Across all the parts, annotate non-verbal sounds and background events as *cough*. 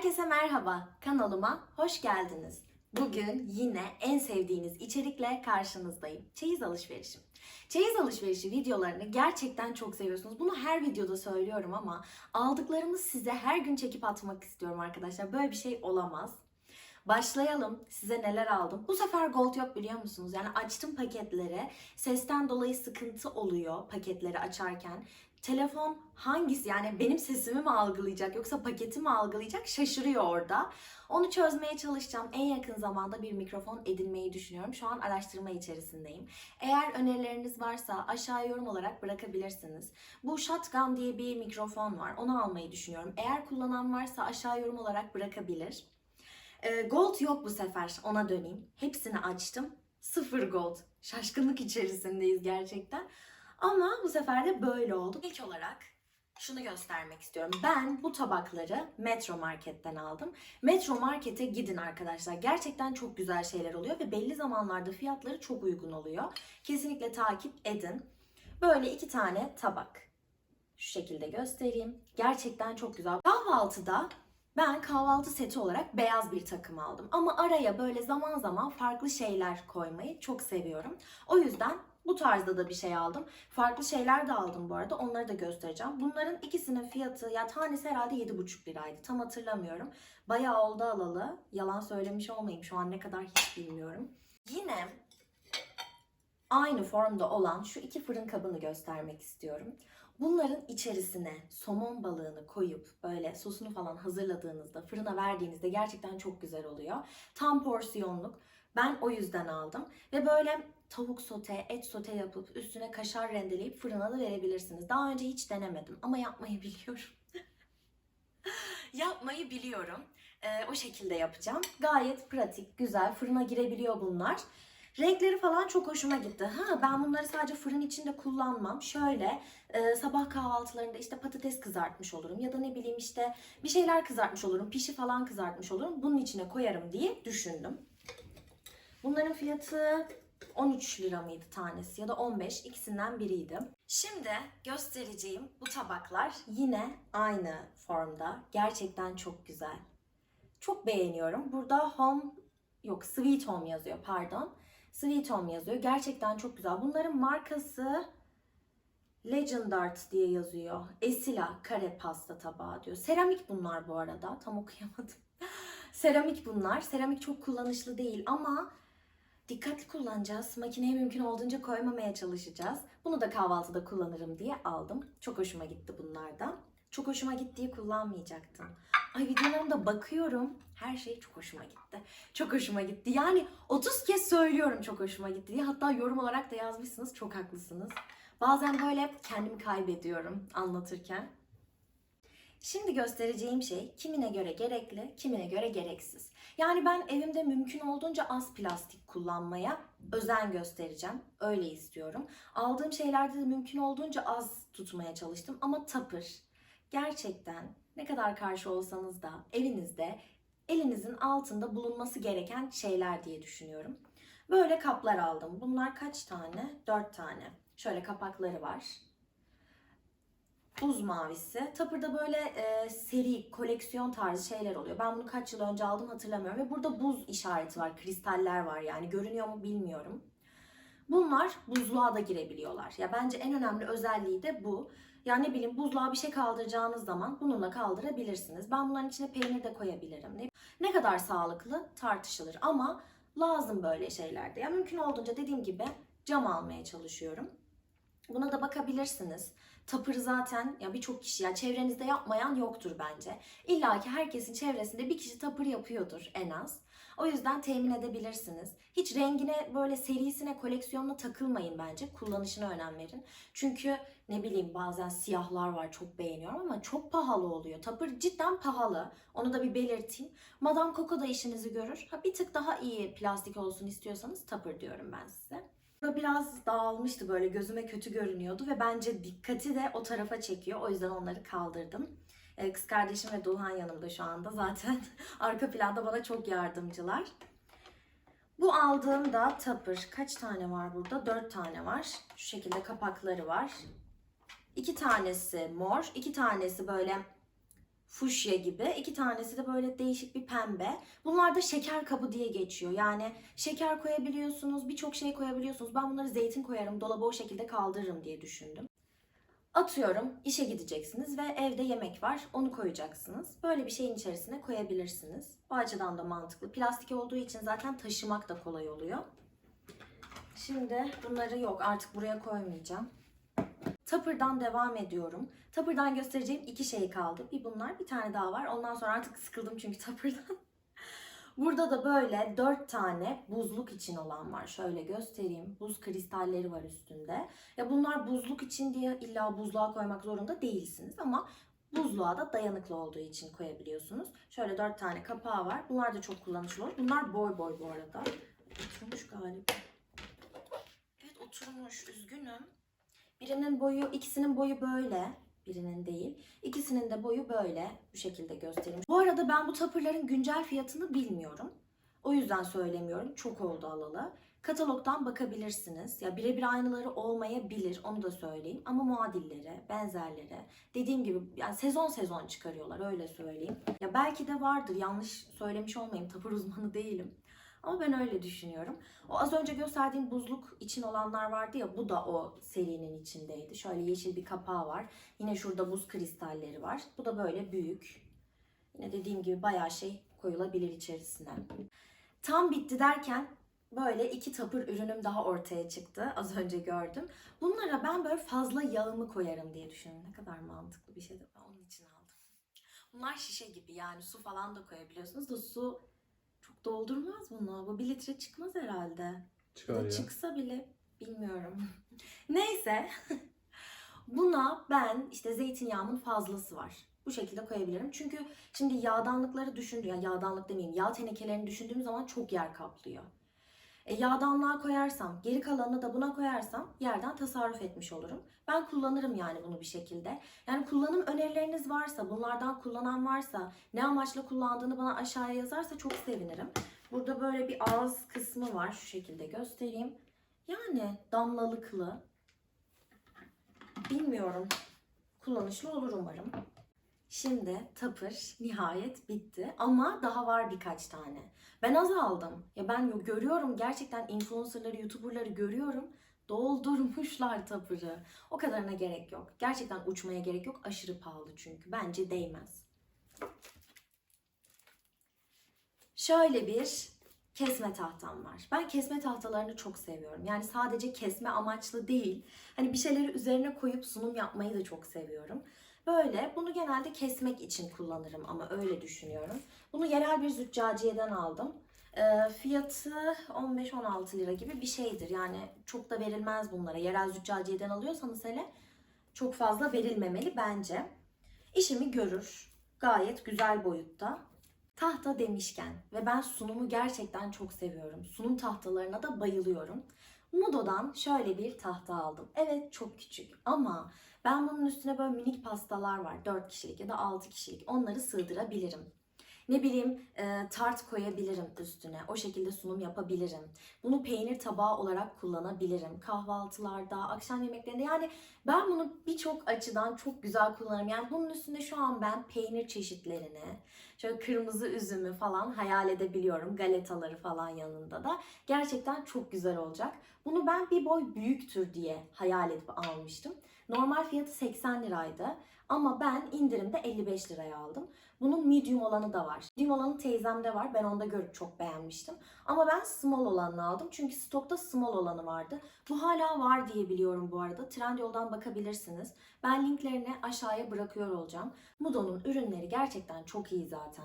Herkese merhaba, kanalıma hoş geldiniz. Bugün yine en sevdiğiniz içerikle karşınızdayım. Çeyiz alışverişi. Çeyiz alışverişi videolarını gerçekten çok seviyorsunuz. Bunu her videoda söylüyorum ama aldıklarımı size her gün çekip atmak istiyorum arkadaşlar. Böyle bir şey olamaz. Başlayalım. Size neler aldım? Bu sefer gold yok biliyor musunuz? Yani açtım paketleri. Sesten dolayı sıkıntı oluyor paketleri açarken. Telefon hangisi yani benim sesimi mi algılayacak yoksa paketi mi algılayacak şaşırıyor orada. Onu çözmeye çalışacağım. En yakın zamanda bir mikrofon edinmeyi düşünüyorum. Şu an araştırma içerisindeyim. Eğer önerileriniz varsa aşağı yorum olarak bırakabilirsiniz. Bu Shotgun diye bir mikrofon var. Onu almayı düşünüyorum. Eğer kullanan varsa aşağı yorum olarak bırakabilir. Ee, gold yok bu sefer. Ona döneyim. Hepsini açtım. Sıfır gold. Şaşkınlık içerisindeyiz gerçekten. Ama bu sefer de böyle oldu. İlk olarak şunu göstermek istiyorum. Ben bu tabakları Metro Market'ten aldım. Metro Market'e gidin arkadaşlar. Gerçekten çok güzel şeyler oluyor ve belli zamanlarda fiyatları çok uygun oluyor. Kesinlikle takip edin. Böyle iki tane tabak. Şu şekilde göstereyim. Gerçekten çok güzel. Kahvaltıda ben kahvaltı seti olarak beyaz bir takım aldım. Ama araya böyle zaman zaman farklı şeyler koymayı çok seviyorum. O yüzden bu tarzda da bir şey aldım. Farklı şeyler de aldım bu arada. Onları da göstereceğim. Bunların ikisinin fiyatı ya tanesi herhalde 7,5 liraydı. Tam hatırlamıyorum. Bayağı oldu alalı. Yalan söylemiş olmayayım. Şu an ne kadar hiç bilmiyorum. Yine aynı formda olan şu iki fırın kabını göstermek istiyorum. Bunların içerisine somon balığını koyup böyle sosunu falan hazırladığınızda, fırına verdiğinizde gerçekten çok güzel oluyor. Tam porsiyonluk. Ben o yüzden aldım. Ve böyle tavuk sote, et sote yapıp üstüne kaşar rendeleyip fırına da verebilirsiniz. Daha önce hiç denemedim ama yapmayı *laughs* biliyorum. yapmayı biliyorum. Ee, o şekilde yapacağım. Gayet pratik, güzel. Fırına girebiliyor bunlar. Renkleri falan çok hoşuma gitti. Ha ben bunları sadece fırın içinde kullanmam. Şöyle e, sabah kahvaltılarında işte patates kızartmış olurum ya da ne bileyim işte bir şeyler kızartmış olurum, pişi falan kızartmış olurum. Bunun içine koyarım diye düşündüm. Bunların fiyatı 13 lira mıydı tanesi ya da 15 ikisinden biriydi. Şimdi göstereceğim bu tabaklar yine aynı formda. Gerçekten çok güzel. Çok beğeniyorum. Burada home yok sweet home yazıyor pardon. Sweet home yazıyor. Gerçekten çok güzel. Bunların markası Legend Art diye yazıyor. Esila kare pasta tabağı diyor. Seramik bunlar bu arada. Tam okuyamadım. *laughs* Seramik bunlar. Seramik çok kullanışlı değil ama dikkatli kullanacağız. Makineye mümkün olduğunca koymamaya çalışacağız. Bunu da kahvaltıda kullanırım diye aldım. Çok hoşuma gitti bunlardan. Çok hoşuma gittiği kullanmayacaktım. Ay videolarımda bakıyorum. Her şey çok hoşuma gitti. Çok hoşuma gitti. Yani 30 kez söylüyorum çok hoşuma gitti diye. Hatta yorum olarak da yazmışsınız. Çok haklısınız. Bazen böyle kendimi kaybediyorum anlatırken. Şimdi göstereceğim şey kimine göre gerekli, kimine göre gereksiz. Yani ben evimde mümkün olduğunca az plastik kullanmaya özen göstereceğim. Öyle istiyorum. Aldığım şeylerde de mümkün olduğunca az tutmaya çalıştım ama tapır. Gerçekten ne kadar karşı olsanız da evinizde elinizin altında bulunması gereken şeyler diye düşünüyorum. Böyle kaplar aldım. Bunlar kaç tane? 4 tane. Şöyle kapakları var buz mavisi. Tapır'da böyle e, seri, koleksiyon tarzı şeyler oluyor. Ben bunu kaç yıl önce aldım hatırlamıyorum. Ve burada buz işareti var, kristaller var yani. Görünüyor mu bilmiyorum. Bunlar buzluğa da girebiliyorlar. Ya bence en önemli özelliği de bu. Yani ne bileyim buzluğa bir şey kaldıracağınız zaman bununla kaldırabilirsiniz. Ben bunların içine peynir de koyabilirim. Ne, ne kadar sağlıklı tartışılır ama lazım böyle şeylerde. Ya mümkün olduğunca dediğim gibi cam almaya çalışıyorum. Buna da bakabilirsiniz. Tapır zaten ya birçok kişi ya çevrenizde yapmayan yoktur bence. İlla ki herkesin çevresinde bir kişi tapır yapıyordur en az. O yüzden temin edebilirsiniz. Hiç rengine böyle serisine, koleksiyonuna takılmayın bence. Kullanışına önem verin. Çünkü ne bileyim bazen siyahlar var çok beğeniyorum ama çok pahalı oluyor. Tapır cidden pahalı. Onu da bir belirteyim. Madame Coco da işinizi görür. Ha bir tık daha iyi plastik olsun istiyorsanız tapır diyorum ben size. Burada biraz dağılmıştı böyle gözüme kötü görünüyordu ve bence dikkati de o tarafa çekiyor. O yüzden onları kaldırdım. Ee, Kız kardeşim ve Dulhan yanımda şu anda *laughs* zaten arka planda bana çok yardımcılar. Bu aldığım da tapır. Kaç tane var burada? Dört tane var. Şu şekilde kapakları var. İki tanesi mor, iki tanesi böyle fuşya gibi. iki tanesi de böyle değişik bir pembe. Bunlar da şeker kabı diye geçiyor. Yani şeker koyabiliyorsunuz, birçok şey koyabiliyorsunuz. Ben bunları zeytin koyarım, dolaba o şekilde kaldırırım diye düşündüm. Atıyorum işe gideceksiniz ve evde yemek var onu koyacaksınız. Böyle bir şeyin içerisine koyabilirsiniz. Bu açıdan da mantıklı. Plastik olduğu için zaten taşımak da kolay oluyor. Şimdi bunları yok artık buraya koymayacağım. Tupper'dan devam ediyorum. Tupper'dan göstereceğim iki şey kaldı. Bir bunlar bir tane daha var. Ondan sonra artık sıkıldım çünkü *laughs* Tupper'dan. Burada da böyle dört tane buzluk için olan var. Şöyle göstereyim. Buz kristalleri var üstünde. Ya bunlar buzluk için diye illa buzluğa koymak zorunda değilsiniz ama buzluğa da dayanıklı olduğu için koyabiliyorsunuz. Şöyle dört tane kapağı var. Bunlar da çok kullanışlı olur. Bunlar boy boy bu arada. Oturmuş galiba. Evet oturmuş. Üzgünüm. Birinin boyu, ikisinin boyu böyle. Birinin değil. İkisinin de boyu böyle. Bu şekilde göstereyim. Bu arada ben bu tapırların güncel fiyatını bilmiyorum. O yüzden söylemiyorum. Çok oldu alalı. Katalogdan bakabilirsiniz. Ya birebir aynıları olmayabilir. Onu da söyleyeyim. Ama muadilleri, benzerleri. Dediğim gibi yani sezon sezon çıkarıyorlar. Öyle söyleyeyim. Ya belki de vardır. Yanlış söylemiş olmayayım. Tapır uzmanı değilim. Ama ben öyle düşünüyorum. O az önce gösterdiğim buzluk için olanlar vardı ya bu da o serinin içindeydi. Şöyle yeşil bir kapağı var. Yine şurada buz kristalleri var. Bu da böyle büyük. Yine dediğim gibi bayağı şey koyulabilir içerisine. Tam bitti derken böyle iki tapır ürünüm daha ortaya çıktı. Az önce gördüm. Bunlara ben böyle fazla yağımı koyarım diye düşündüm. Ne kadar mantıklı bir şey de onun için aldım. Bunlar şişe gibi yani su falan da koyabiliyorsunuz da su doldurmaz bunu. Bu bir litre çıkmaz herhalde. Çıkar Ya çıksa bile bilmiyorum. *laughs* Neyse. *laughs* Buna ben işte zeytinyağımın fazlası var. Bu şekilde koyabilirim. Çünkü şimdi yağdanlıkları düşündüğüm, yani yağdanlık demeyeyim, yağ tenekelerini düşündüğüm zaman çok yer kaplıyor. E, yağdanlığa koyarsam, geri kalanını da buna koyarsam yerden tasarruf etmiş olurum. Ben kullanırım yani bunu bir şekilde. Yani kullanım önerileriniz varsa, bunlardan kullanan varsa, ne amaçla kullandığını bana aşağıya yazarsa çok sevinirim. Burada böyle bir ağız kısmı var. Şu şekilde göstereyim. Yani damlalıklı. Bilmiyorum. Kullanışlı olur umarım. Şimdi tapır nihayet bitti ama daha var birkaç tane. Ben az aldım. Ya ben yo- görüyorum gerçekten influencerları, youtuberları görüyorum. Doldurmuşlar tapırı. O kadarına gerek yok. Gerçekten uçmaya gerek yok. Aşırı pahalı çünkü. Bence değmez. Şöyle bir kesme tahtam var. Ben kesme tahtalarını çok seviyorum. Yani sadece kesme amaçlı değil. Hani bir şeyleri üzerine koyup sunum yapmayı da çok seviyorum. Böyle bunu genelde kesmek için kullanırım ama öyle düşünüyorum. Bunu yerel bir züccaciyeden aldım. Ee, fiyatı 15-16 lira gibi bir şeydir. Yani çok da verilmez bunlara. Yerel züccaciyeden alıyorsanız hele çok fazla verilmemeli bence. İşimi görür. Gayet güzel boyutta. Tahta demişken ve ben sunumu gerçekten çok seviyorum. Sunum tahtalarına da bayılıyorum. Mudo'dan şöyle bir tahta aldım. Evet çok küçük ama ben bunun üstüne böyle minik pastalar var. 4 kişilik ya da 6 kişilik. Onları sığdırabilirim. Ne bileyim e, tart koyabilirim üstüne. O şekilde sunum yapabilirim. Bunu peynir tabağı olarak kullanabilirim. Kahvaltılarda, akşam yemeklerinde. Yani ben bunu birçok açıdan çok güzel kullanırım. Yani bunun üstünde şu an ben peynir çeşitlerini, şöyle kırmızı üzümü falan hayal edebiliyorum. Galetaları falan yanında da. Gerçekten çok güzel olacak. Bunu ben bir boy büyüktür diye hayal edip almıştım. Normal fiyatı 80 liraydı. Ama ben indirimde 55 liraya aldım. Bunun medium olanı da var. Medium olanı teyzemde var. Ben onda görüp çok beğenmiştim. Ama ben small olanını aldım. Çünkü stokta small olanı vardı. Bu hala var diye biliyorum bu arada. Trendyol'dan bakabilirsiniz. Ben linklerini aşağıya bırakıyor olacağım. Mudo'nun ürünleri gerçekten çok iyi zaten.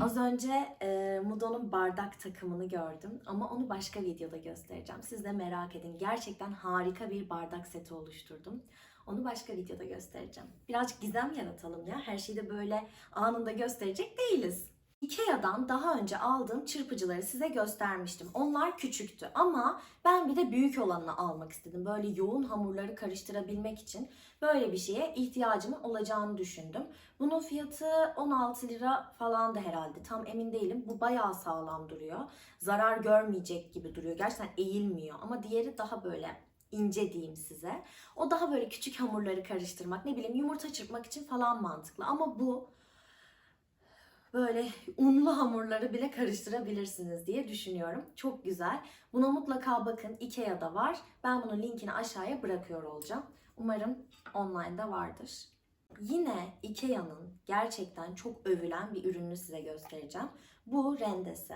Az önce e, Mudo'nun bardak takımını gördüm ama onu başka videoda göstereceğim. Siz de merak edin. Gerçekten harika bir bardak seti oluşturdum. Onu başka videoda göstereceğim. Birazcık gizem yaratalım ya. Her şeyi de böyle anında gösterecek değiliz. Ikea'dan daha önce aldığım çırpıcıları size göstermiştim. Onlar küçüktü ama ben bir de büyük olanını almak istedim. Böyle yoğun hamurları karıştırabilmek için böyle bir şeye ihtiyacımın olacağını düşündüm. Bunun fiyatı 16 lira falan da herhalde. Tam emin değilim. Bu bayağı sağlam duruyor. Zarar görmeyecek gibi duruyor. Gerçekten eğilmiyor. Ama diğeri daha böyle ince diyeyim size. O daha böyle küçük hamurları karıştırmak, ne bileyim yumurta çırpmak için falan mantıklı. Ama bu böyle unlu hamurları bile karıştırabilirsiniz diye düşünüyorum. Çok güzel. Buna mutlaka bakın. Ikea'da var. Ben bunun linkini aşağıya bırakıyor olacağım. Umarım online'da vardır. Yine Ikea'nın gerçekten çok övülen bir ürününü size göstereceğim. Bu rendesi.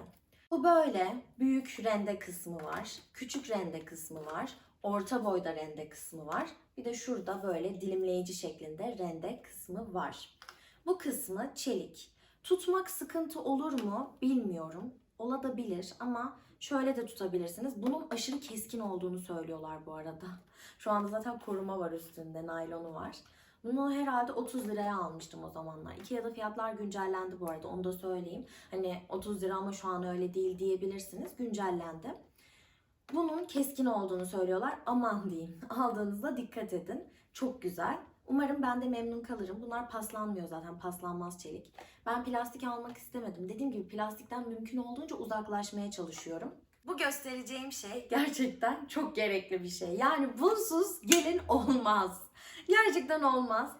Bu böyle büyük rende kısmı var, küçük rende kısmı var, orta boyda rende kısmı var. Bir de şurada böyle dilimleyici şeklinde rende kısmı var. Bu kısmı çelik. Tutmak sıkıntı olur mu bilmiyorum. Olabilir ama şöyle de tutabilirsiniz. Bunun aşırı keskin olduğunu söylüyorlar bu arada. *laughs* Şu anda zaten koruma var üstünde, naylonu var. Bunu herhalde 30 liraya almıştım o zamanlar. Ikea'da fiyatlar güncellendi bu arada onu da söyleyeyim. Hani 30 lira ama şu an öyle değil diyebilirsiniz. Güncellendi. Bunun keskin olduğunu söylüyorlar. Aman diyeyim. *laughs* Aldığınızda dikkat edin. Çok güzel. Umarım ben de memnun kalırım. Bunlar paslanmıyor zaten. Paslanmaz çelik. Ben plastik almak istemedim. Dediğim gibi plastikten mümkün olduğunca uzaklaşmaya çalışıyorum. Bu göstereceğim şey gerçekten çok gerekli bir şey. Yani bunsuz gelin olmaz. Gerçekten olmaz.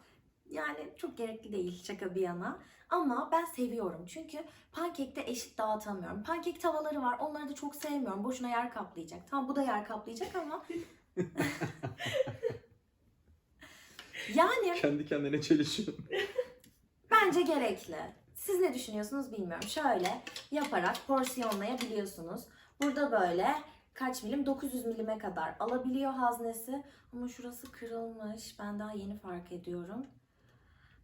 Yani çok gerekli değil şaka bir yana. Ama ben seviyorum çünkü pankekte eşit dağıtamıyorum. Pankek tavaları var onları da çok sevmiyorum. Boşuna yer kaplayacak. Tamam bu da yer kaplayacak ama... *laughs* yani Kendi kendine çelişiyorsun. *laughs* Bence gerekli. Siz ne düşünüyorsunuz bilmiyorum. Şöyle yaparak porsiyonlayabiliyorsunuz. Burada böyle kaç milim? 900 milime kadar alabiliyor haznesi. Ama şurası kırılmış. Ben daha yeni fark ediyorum.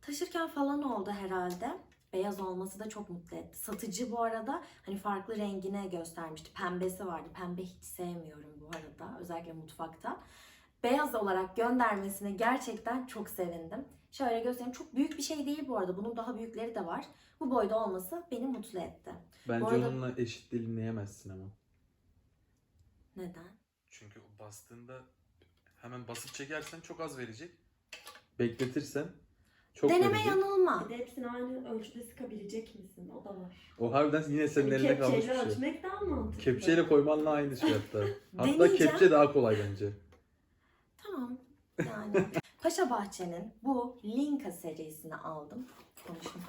Taşırken falan oldu herhalde. Beyaz olması da çok mutlu etti. Satıcı bu arada hani farklı rengine göstermişti. Pembesi vardı. Pembe hiç sevmiyorum bu arada. Özellikle mutfakta. Beyaz olarak göndermesine gerçekten çok sevindim. Şöyle göstereyim. Çok büyük bir şey değil bu arada. Bunun daha büyükleri de var. Bu boyda olması beni mutlu etti. Bence Bu arada- onunla eşit dilimleyemezsin ama. Neden? Çünkü o bastığında hemen basıp çekersen çok az verecek. Bekletirsen çok Deneme verecek. yanılma. Bir de hepsini aynı ölçüde sıkabilecek misin? O da var. O harbiden yine senin Hani elinde kalmış bir kepçeyle şey. ölçmek daha mantıklı. Kepçeyle koymanla aynı şey hatta. *laughs* hatta Deneyeceğim. kepçe daha kolay bence. Tamam. Yani. *laughs* Paşa Bahçe'nin bu Linka serisini aldım. Konuşma.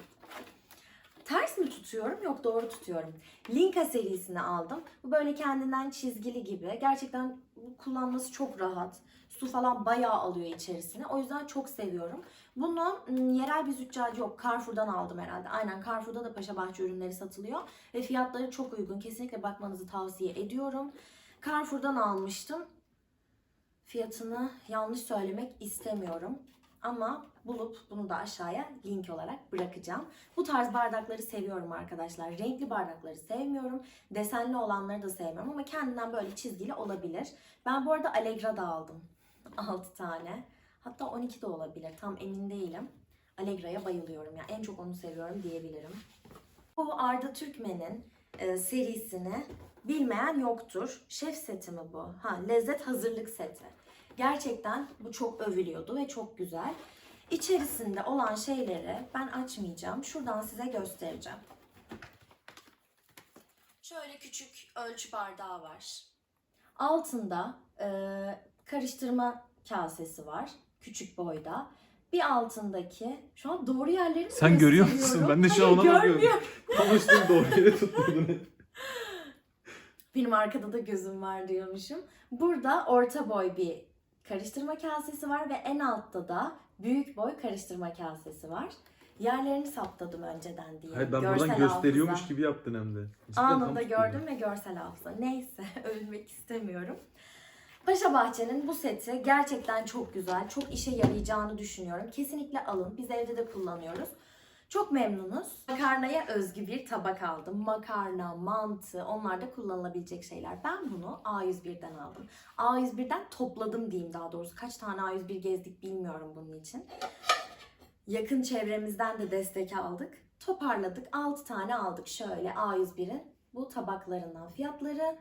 Ters mi tutuyorum? Yok doğru tutuyorum. Linka serisini aldım. Bu böyle kendinden çizgili gibi. Gerçekten bu kullanması çok rahat. Su falan bayağı alıyor içerisine. O yüzden çok seviyorum. Bunu ım, yerel bir züccaci yok. Carrefour'dan aldım herhalde. Aynen Carrefour'da da Paşa Bahçe ürünleri satılıyor. Ve fiyatları çok uygun. Kesinlikle bakmanızı tavsiye ediyorum. Carrefour'dan almıştım. Fiyatını yanlış söylemek istemiyorum. Ama bulup bunu da aşağıya link olarak bırakacağım. Bu tarz bardakları seviyorum arkadaşlar. Renkli bardakları sevmiyorum. Desenli olanları da sevmiyorum ama kendinden böyle çizgili olabilir. Ben bu arada Allegra da aldım. *laughs* 6 tane. Hatta 12 de olabilir. Tam emin değilim. Allegra'ya bayılıyorum. Yani en çok onu seviyorum diyebilirim. Bu Arda Türkmen'in e, serisini bilmeyen yoktur. Şef seti mi bu? Ha, lezzet hazırlık seti. Gerçekten bu çok övülüyordu ve çok güzel. İçerisinde olan şeyleri ben açmayacağım. Şuradan size göstereceğim. Şöyle küçük ölçü bardağı var. Altında e, karıştırma kasesi var. Küçük boyda. Bir altındaki, şu an doğru yerleri Sen görüyor musun? Ben de şu an ona bakıyorum. görmüyorum. Üstünü doğru yere tutturdun. *laughs* Benim arkada da gözüm var diyormuşum. Burada orta boy bir karıştırma kasesi var ve en altta da büyük boy karıştırma kasesi var. Yerlerini saptadım önceden diye. Hayır ben buradan gösteriyormuş hafıza. gibi yaptın hem de. Cidden Anında gördüm ve görsel hafıza. Neyse *laughs* övülmek istemiyorum. Paşa Bahçe'nin bu seti gerçekten çok güzel. Çok işe yarayacağını düşünüyorum. Kesinlikle alın. Biz evde de kullanıyoruz. Çok memnunuz. Makarnaya özgü bir tabak aldım. Makarna, mantı onlar da kullanılabilecek şeyler. Ben bunu A101'den aldım. A101'den topladım diyeyim daha doğrusu. Kaç tane A101 gezdik bilmiyorum bunun için. Yakın çevremizden de destek aldık. Toparladık. 6 tane aldık şöyle A101'in bu tabaklarından. Fiyatları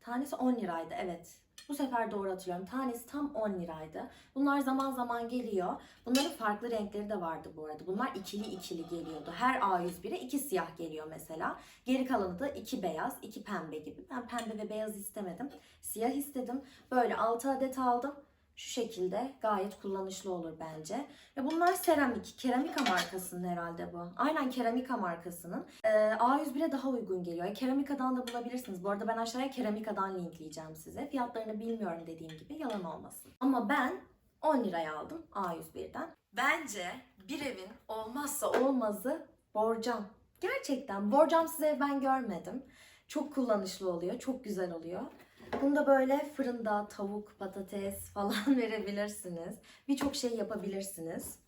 tanesi 10 liraydı evet. Bu sefer doğru hatırlıyorum. Tanesi tam 10 liraydı. Bunlar zaman zaman geliyor. Bunların farklı renkleri de vardı bu arada. Bunlar ikili ikili geliyordu. Her A101'e iki siyah geliyor mesela. Geri kalanı da iki beyaz, iki pembe gibi. Ben pembe ve beyaz istemedim. Siyah istedim. Böyle 6 adet aldım. Şu şekilde gayet kullanışlı olur bence. Ve bunlar seramik. Keramika markasının herhalde bu. Aynen Keramika markasının. Ee, A101'e daha uygun geliyor. Keramika'dan da bulabilirsiniz. Bu arada ben aşağıya Keramika'dan linkleyeceğim size. Fiyatlarını bilmiyorum dediğim gibi yalan olmasın. Ama ben 10 liraya aldım A101'den. Bence bir evin olmazsa olmazı borcam. Gerçekten borcamsız ev ben görmedim. Çok kullanışlı oluyor, çok güzel oluyor. Bunda böyle fırında tavuk, patates falan *laughs* verebilirsiniz. Birçok şey yapabilirsiniz.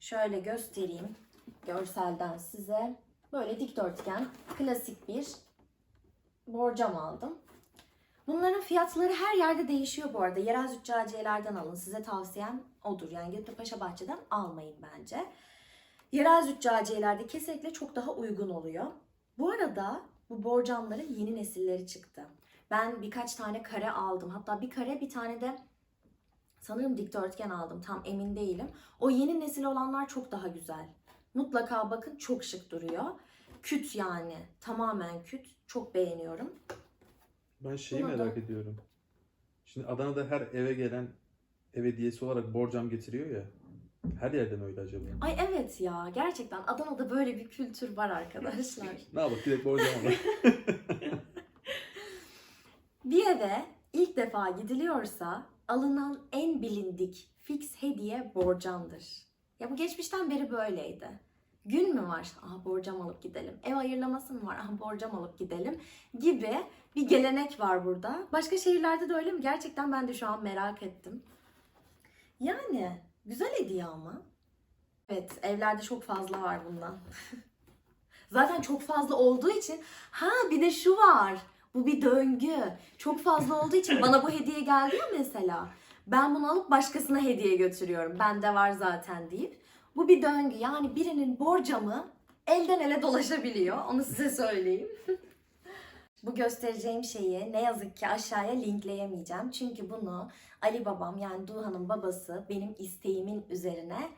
Şöyle göstereyim görselden size. Böyle dikdörtgen, klasik bir borcam aldım. Bunların fiyatları her yerde değişiyor bu arada. Yerel züccaciyelerden alın. Size tavsiyem odur. Yani gidip de Paşa Bahçe'den almayın bence. Yerel züccaciyelerde kesinlikle çok daha uygun oluyor. Bu arada bu borcamların yeni nesilleri çıktı. Ben birkaç tane kare aldım. Hatta bir kare bir tane de sanırım dikdörtgen aldım. Tam emin değilim. O yeni nesil olanlar çok daha güzel. Mutlaka bakın çok şık duruyor. Küt yani. Tamamen küt. Çok beğeniyorum. Ben şeyi Buna da- merak ediyorum. Şimdi Adana'da her eve gelen ev hediyesi olarak borcam getiriyor ya. Her yerde mi öyle acaba? Ay evet ya gerçekten Adana'da böyle bir kültür var arkadaşlar. *laughs* Ne yapalım direkt borcam alır. *laughs* bir eve ilk defa gidiliyorsa alınan en bilindik fix hediye borcamdır. Ya bu geçmişten beri böyleydi. Gün mü var? Aha borcam alıp gidelim. Ev hayırlaması mı var? Aha borcam alıp gidelim. Gibi bir gelenek var burada. Başka şehirlerde de öyle mi? Gerçekten ben de şu an merak ettim. Yani güzel hediye ama. Evet evlerde çok fazla var bundan. *laughs* Zaten çok fazla olduğu için ha bir de şu var. Bu bir döngü. Çok fazla olduğu için bana bu hediye geldi ya mesela. Ben bunu alıp başkasına hediye götürüyorum. Bende var zaten deyip. Bu bir döngü. Yani birinin borcamı elden ele dolaşabiliyor. Onu size söyleyeyim. *laughs* bu göstereceğim şeyi ne yazık ki aşağıya linkleyemeyeceğim. Çünkü bunu Ali babam yani Duhan'ın babası benim isteğimin üzerine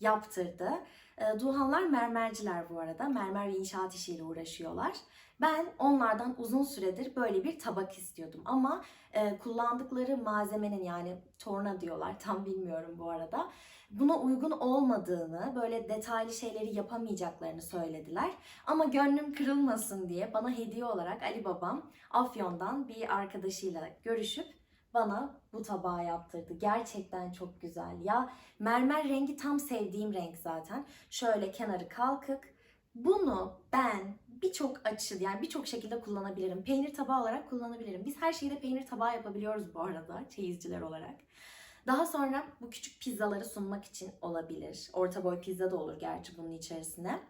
yaptırdı. Ee, Duhanlar mermerciler bu arada. Mermer ve inşaat işiyle uğraşıyorlar. Ben onlardan uzun süredir böyle bir tabak istiyordum ama e, kullandıkları malzemenin yani torna diyorlar tam bilmiyorum bu arada. Buna uygun olmadığını, böyle detaylı şeyleri yapamayacaklarını söylediler. Ama gönlüm kırılmasın diye bana hediye olarak Ali babam Afyon'dan bir arkadaşıyla görüşüp bana bu tabağı yaptırdı. Gerçekten çok güzel. Ya mermer rengi tam sevdiğim renk zaten. Şöyle kenarı kalkık. Bunu ben birçok açı yani birçok şekilde kullanabilirim. Peynir tabağı olarak kullanabilirim. Biz her şeyi de peynir tabağı yapabiliyoruz bu arada çeyizciler olarak. Daha sonra bu küçük pizzaları sunmak için olabilir. Orta boy pizza da olur gerçi bunun içerisine.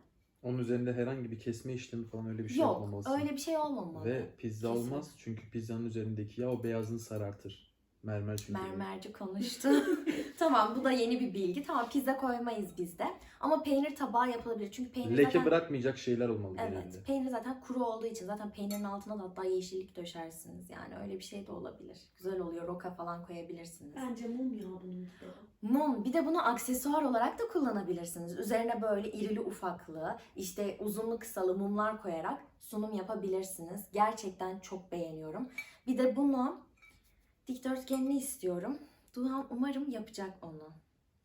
Onun üzerinde herhangi bir kesme işlemi falan öyle bir şey Yok olmaması. öyle bir şey olmamalı. Ve pizza Kesin. olmaz çünkü pizzanın üzerindeki yağ o beyazını sarartır. Mermer çünkü. Mermerci konuştu. *laughs* tamam bu da yeni bir bilgi. Tamam pizza koymayız biz de. Ama peynir tabağı yapılabilir. Çünkü peynir Leke zaten... bırakmayacak şeyler olmalı Evet. genelde. Peynir zaten kuru olduğu için zaten peynirin altına da hatta yeşillik döşersiniz. Yani öyle bir şey de olabilir. Güzel oluyor. Roka falan koyabilirsiniz. Bence mum ya bunun. Mum. Bir de bunu aksesuar olarak da kullanabilirsiniz. Üzerine böyle irili ufaklı, işte uzunlu kısalı mumlar koyarak sunum yapabilirsiniz. Gerçekten çok beğeniyorum. Bir de bunu dikdörtgenli istiyorum. Duhan umarım yapacak onu.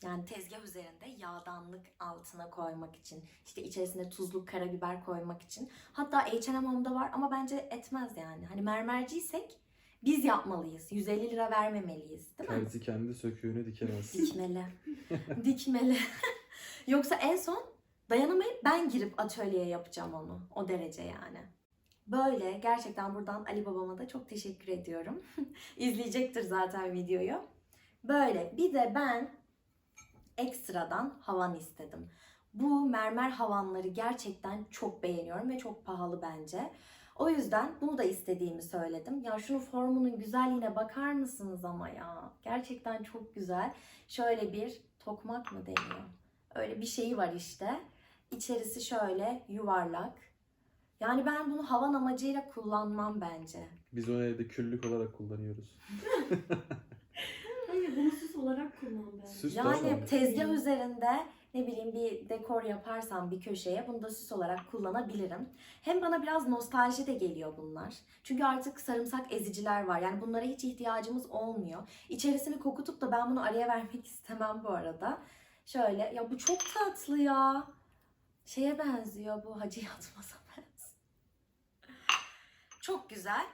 Yani tezgah üzerinde yağdanlık altına koymak için, işte içerisine tuzlu karabiber koymak için. Hatta H&M Home'da var ama bence etmez yani. Hani mermerciysek biz yapmalıyız. 150 lira vermemeliyiz, değil mi? Terzi kendi söküğünü dikemez. *laughs* Dikmeli. Dikmeli. *laughs* Yoksa en son dayanamayıp ben girip atölyeye yapacağım onu. O derece yani. Böyle gerçekten buradan Ali babama da çok teşekkür ediyorum. *laughs* İzleyecektir zaten videoyu. Böyle bir de ben ekstradan havan istedim. Bu mermer havanları gerçekten çok beğeniyorum ve çok pahalı bence. O yüzden bunu da istediğimi söyledim. Ya şunun formunun güzelliğine bakar mısınız ama ya? Gerçekten çok güzel. Şöyle bir tokmak mı deniyor? Öyle bir şeyi var işte. İçerisi şöyle yuvarlak. Yani ben bunu havan amacıyla kullanmam bence. Biz onu evde küllük olarak kullanıyoruz. Hayır bunu süs olarak kullan bence. Süs Yani tezgah üzerinde ne bileyim bir dekor yaparsam bir köşeye bunu da süs olarak kullanabilirim. Hem bana biraz nostalji de geliyor bunlar. Çünkü artık sarımsak eziciler var. Yani bunlara hiç ihtiyacımız olmuyor. İçerisini kokutup da ben bunu araya vermek *laughs* istemem bu arada. Şöyle ya bu çok tatlı ya. Şeye benziyor bu Hacı Yatmaz'a. Çok güzel.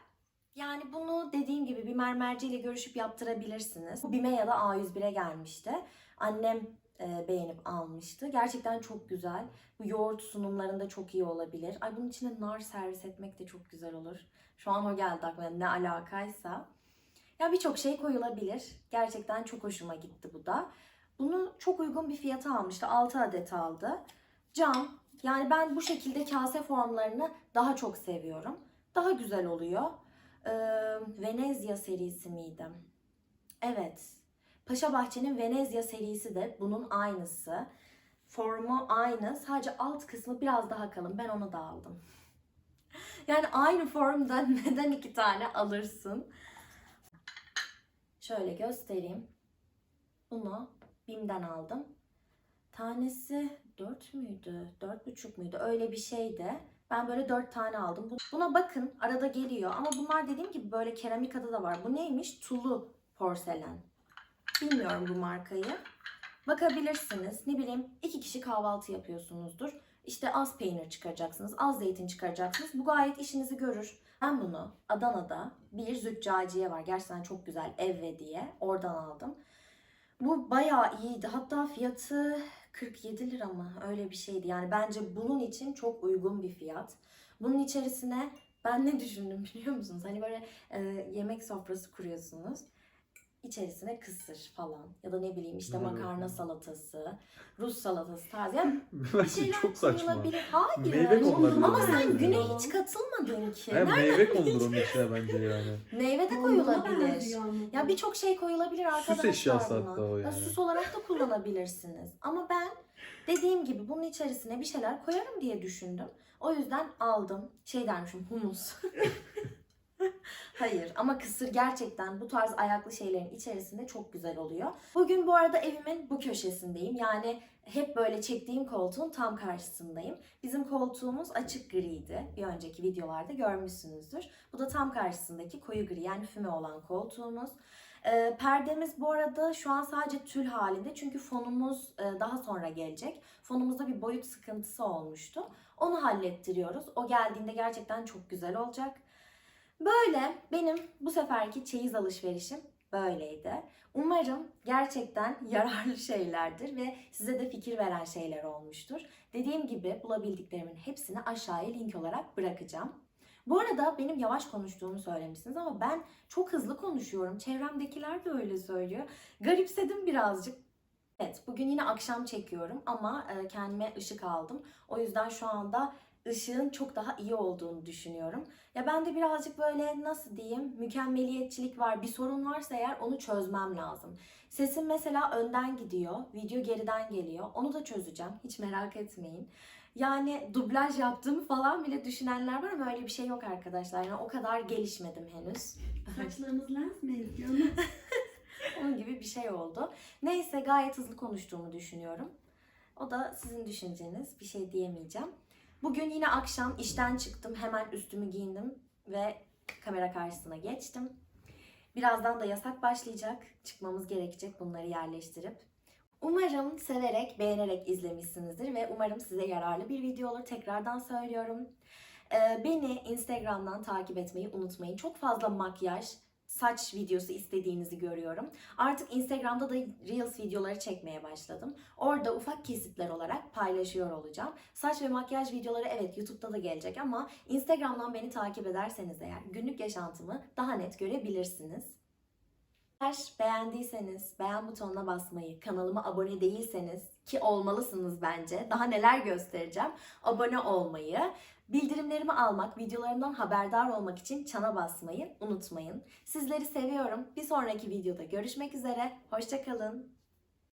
Yani bunu dediğim gibi bir mermerciyle görüşüp yaptırabilirsiniz. Bu BİM'e ya da A101'e gelmişti. Annem e, beğenip almıştı. Gerçekten çok güzel. Bu yoğurt sunumlarında çok iyi olabilir. Ay bunun içine nar servis etmek de çok güzel olur. Şu an o geldi aklıma ne alakaysa. Ya birçok şey koyulabilir. Gerçekten çok hoşuma gitti bu da. Bunu çok uygun bir fiyata almıştı. 6 adet aldı. Cam. Yani ben bu şekilde kase formlarını daha çok seviyorum. Daha güzel oluyor. Ee, Venezia serisi miydi? Evet. Paşa Bahçe'nin Venezia serisi de bunun aynısı. Formu aynı. Sadece alt kısmı biraz daha kalın. Ben onu da aldım. *laughs* Yani aynı formda *laughs* neden iki tane alırsın? Şöyle göstereyim. Bunu BİM'den aldım. Tanesi 4 müydü? 4,5 müydü? Öyle bir şeydi. Ben böyle 4 tane aldım. Bu- Buna bakın arada geliyor ama bunlar dediğim gibi böyle keramikada da var. Bu neymiş? Tulu porselen. Bilmiyorum bu markayı. Bakabilirsiniz. Ne bileyim iki kişi kahvaltı yapıyorsunuzdur. İşte az peynir çıkaracaksınız, az zeytin çıkaracaksınız. Bu gayet işinizi görür. Ben bunu Adana'da bir züccaciye var. Gerçekten çok güzel Evve diye. Oradan aldım. Bu bayağı iyiydi. Hatta fiyatı 47 lira mı? Öyle bir şeydi. Yani bence bunun için çok uygun bir fiyat. Bunun içerisine ben ne düşündüm *laughs* biliyor musunuz? Hani böyle e, yemek sofrası kuruyorsunuz. İçerisine kısır falan ya da ne bileyim işte Evet. makarna salatası, Rus salatası tarzı. Yani *laughs* bir şeyler çok saçma. Hayır. Meyve konulabilir. Ama sen güne ya. hiç katılmadın ki. Hem Nereden meyve konulur onun içine bence yani. Meyve de koyulabilir. ama. Ya birçok şey koyulabilir arkadaşlar eşyası buna. hatta o Ya yani. süs olarak da kullanabilirsiniz. Ama ben dediğim gibi bunun içerisine bir şeyler koyarım diye düşündüm. O yüzden aldım. Şey dermişim humus. *laughs* Hayır ama kısır gerçekten bu tarz ayaklı şeylerin içerisinde çok güzel oluyor. Bugün bu arada evimin bu köşesindeyim. Yani hep böyle çektiğim koltuğun tam karşısındayım. Bizim koltuğumuz açık griydi. Bir önceki videolarda görmüşsünüzdür. Bu da tam karşısındaki koyu gri yani füme olan koltuğumuz. Ee, perdemiz bu arada şu an sadece tül halinde çünkü fonumuz e, daha sonra gelecek. Fonumuzda bir boyut sıkıntısı olmuştu. Onu hallettiriyoruz. O geldiğinde gerçekten çok güzel olacak. Böyle benim bu seferki çeyiz alışverişim böyleydi. Umarım gerçekten *laughs* yararlı şeylerdir ve size de fikir veren şeyler olmuştur. Dediğim gibi bulabildiklerimin hepsini aşağıya link olarak bırakacağım. Bu arada benim yavaş konuştuğumu söylemişsiniz ama ben çok hızlı konuşuyorum. Çevremdekiler de öyle söylüyor. Garipsedim birazcık. Evet, bugün yine akşam çekiyorum ama e, kendime ışık aldım. O yüzden şu anda ışığın çok daha iyi olduğunu düşünüyorum. Ya ben de birazcık böyle nasıl diyeyim mükemmeliyetçilik var. Bir sorun varsa eğer onu çözmem lazım. Sesim mesela önden gidiyor, video geriden geliyor. Onu da çözeceğim. Hiç merak etmeyin. Yani dublaj yaptığımı falan bile düşünenler var ama öyle bir şey yok arkadaşlar. Yani o kadar gelişmedim henüz. Saçlarımız lens mi ediyor? *laughs* Onun gibi bir şey oldu. Neyse gayet hızlı konuştuğumu düşünüyorum. O da sizin düşünceniz. Bir şey diyemeyeceğim. Bugün yine akşam işten çıktım. Hemen üstümü giyindim ve kamera karşısına geçtim. Birazdan da yasak başlayacak. Çıkmamız gerekecek bunları yerleştirip. Umarım severek, beğenerek izlemişsinizdir ve umarım size yararlı bir video olur. Tekrardan söylüyorum. Ee, Beni Instagram'dan takip etmeyi unutmayın. Çok fazla makyaj, saç videosu istediğinizi görüyorum. Artık Instagram'da da Reels videoları çekmeye başladım. Orada ufak kesitler olarak paylaşıyor olacağım. Saç ve makyaj videoları evet YouTube'da da gelecek ama Instagram'dan beni takip ederseniz eğer günlük yaşantımı daha net görebilirsiniz. Eğer beğendiyseniz beğen butonuna basmayı, kanalıma abone değilseniz ki olmalısınız bence. Daha neler göstereceğim. Abone olmayı, bildirimlerimi almak, videolarımdan haberdar olmak için çana basmayı unutmayın. Sizleri seviyorum. Bir sonraki videoda görüşmek üzere. Hoşçakalın.